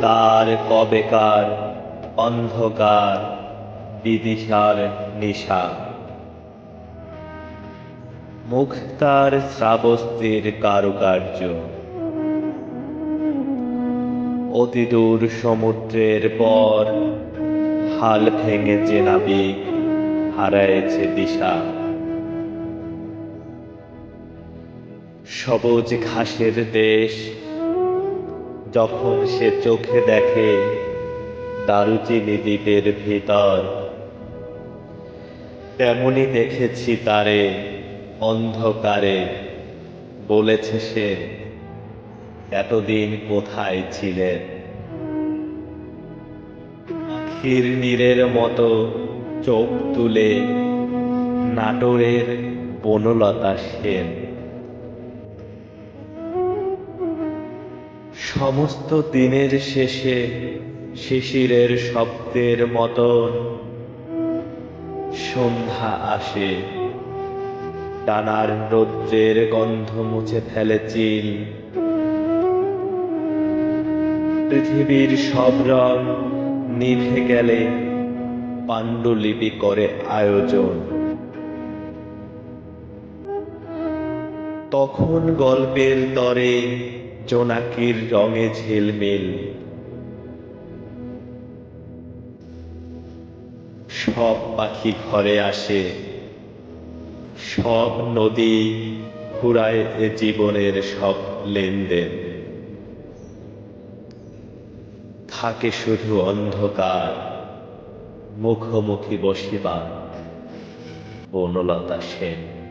তার কবেকার, অন্ধকার, বিদিশার নিশা। মুক্তার শ্রাবস্তির কারুকার্য। অতিদূর সমুদ্রের পর হাল ভেঙে যে নাবিক হারায়েছে দিশা। সবুজ ঘাসের দেশ যখন সে চোখে দেখে দারুচিনি দ্বীপের ভিতর, তেমনি দেখেছি তারে অন্ধকারে। বলেছে সে, এতদিন কোথায় ছিলেন? আখির নীরের মতো চোখ তুলে নাটোরের বনলতা সেন। সমস্ত দিনের শেষে শিশিরের শব্দের মতন সন্ধ্যা আসে। টানার রৌদ্রের গন্ধ মুছে ফেলে চিল। পৃথিবীর সব রং নিভে গেলে পাণ্ডুলিপি করে আয়োজন। তখন গল্পের তরে জোনাকির রঙে ঝিলমিল। সব পাখি ঘরে আসে। সব নদী ঘুরায় এ জীবনের সব লেনদেন। থাকে শুধু অন্ধকার, মুখোমুখি বসিবা বনলতা সেন।